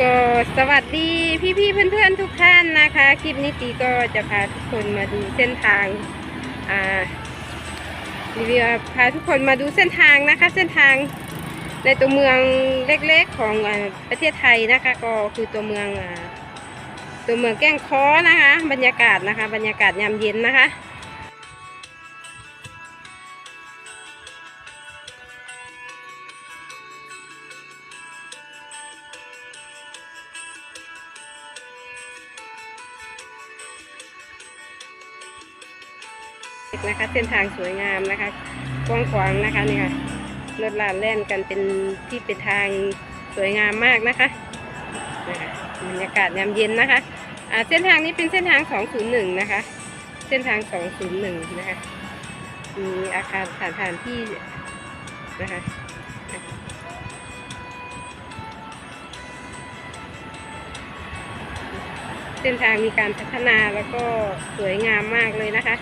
ก็สวัสดีพี่ๆเพื่อนๆทุกท่านนะคะ คลิปนี้ตีก็จะพาทุกคนมาดูเส้นทางอ่ารีวิวพาทุกคนมาดูเส้นทางนะคะ เส้นทางในตัวเมืองเล็กๆของอประเทศไทยนะคะ ก็คือตัวเมืองอตัวเมืองแก้งค้อนะคะ บรรยากาศนะคะ บรรยากาศยามเย็นนะคะ นะคะ เส้นทางสวยงามนะคะกว้างขวางนะคะนี่ค่ะรถลานแล่นกันเป็นที่เป็นทางสวยงามมากนะคะนะคะบรรยากาศยามเย็นนะคะเส้นทางนี้เป็นเส้นทาง 201 นะคะ เส้นทาง 201 นะคะ มีอาคารสถานที่นะคะเส้นทางมีการพัฒนาแล้วก็สวยงามมากเลยนะคะ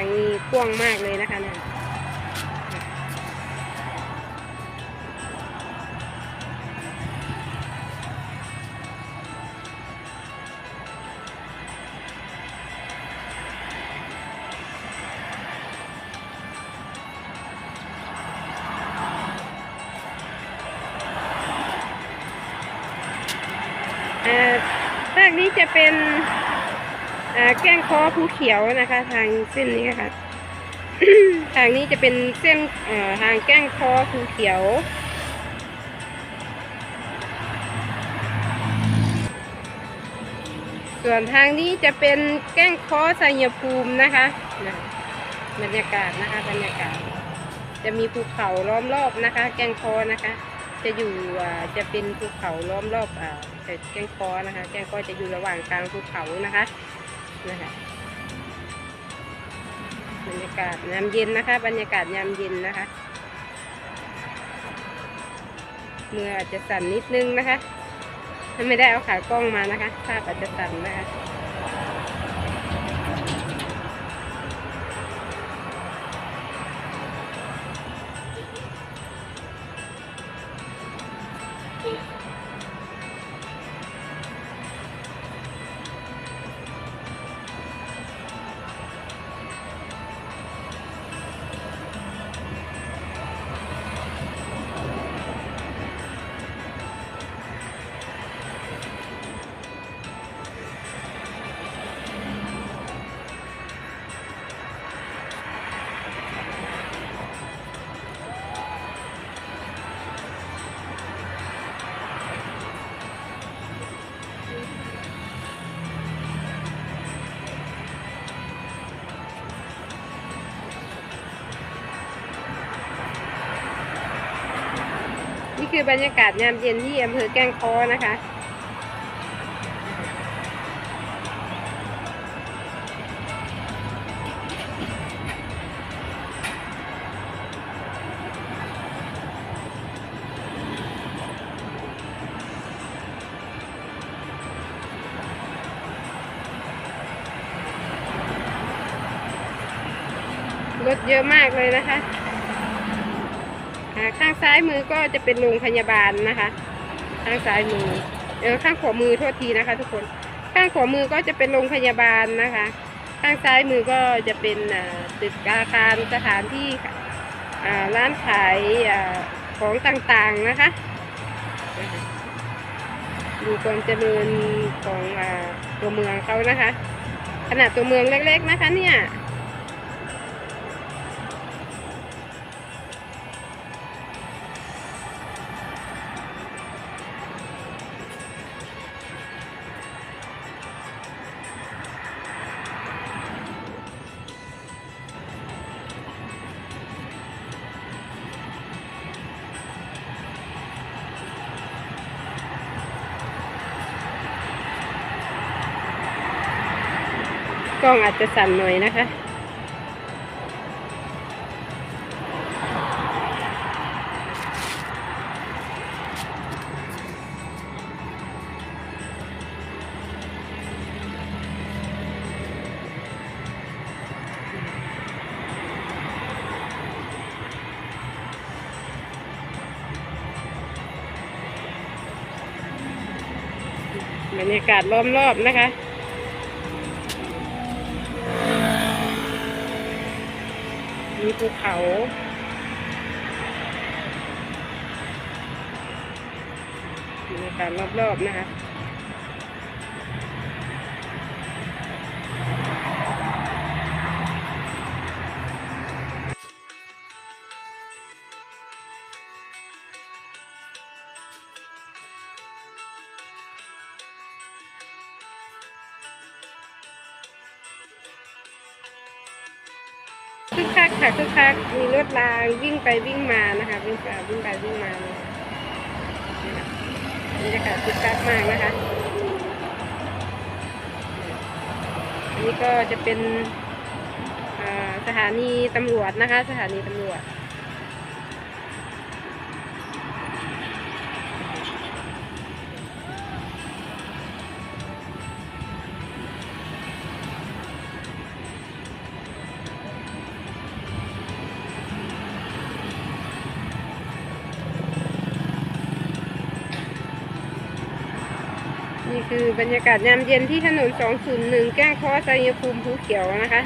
างนี้กว้างมากเลยนะคะเนี่ยอ่าภาคนี้จะเป็น แก้งคอภูเขียวนะคะ ทางเส้นนี้ค่ะ ทางนี้จะเป็นเส้นทางแก้งคอภูเขียวส่วนทางนี้จะเป็นแก้งคอสัยภูมินะคะนะบรรยากาศนะคะบรรยากาศ จะมีภูเขาล้อมรอบนะคะ แก้งคอนะคะ จะอยู่จะเป็นภูเขาล้อมรอบอ่าแต่แก้งคอนะคะ แก้งคอจะอยู่ระหว่างกลางภูเขานะคะ นะคะบรรยากาศยามเย็นนะคะ บรรยากาศยามเย็นนะคะเมื่ออาจจะสั่นนิดนึงนะคะถ้าไม่ได้เอาขากล้องมานะคะภาพอาจจะสั่นนะคะ นี่คือบรรยากาศยามเย็นที่อำเภอแก้งคอนะคะ รถเยอะมากเลยนะคะ ข้างซ้ายมือก็จะเป็นโรงพยาบาลนะคะ ข้างซ้ายมือเออข้างขวามือโทษทีนะคะ ทุกคน ข้างขวามือก็จะเป็นโรงพยาบาลนะคะ ข้างซ้ายมือก็จะเป็นตึกอาคารสถานที่อ่าร้านขายอของต่างๆนะคะดูความเจริญของอตัวเมืองเขานะคะ ขนาดตัวเมืองเล็ก ๆ นะคะเนี่ย กล้องอาจจะสั่นหน่อยนะคะ บรรยากาศล้อมรอบนะคะ มีภูเขามีการรอบๆนะคะ ค่ะคึกคักมีรถรางวิ่งไปวิ่งมานะคะ วิ่งไปวิ่งไปวิ่งมาบรรยากาศคึกคักมากนะคะอันนี้ก็จะเป็นสถานีตำรวจนะคะ สถานีตำรวจ นี่คือบรรยากาศยามเย็นที่ถนน 201 แก้งเคอสัยภูมิภูเขียวนะคะ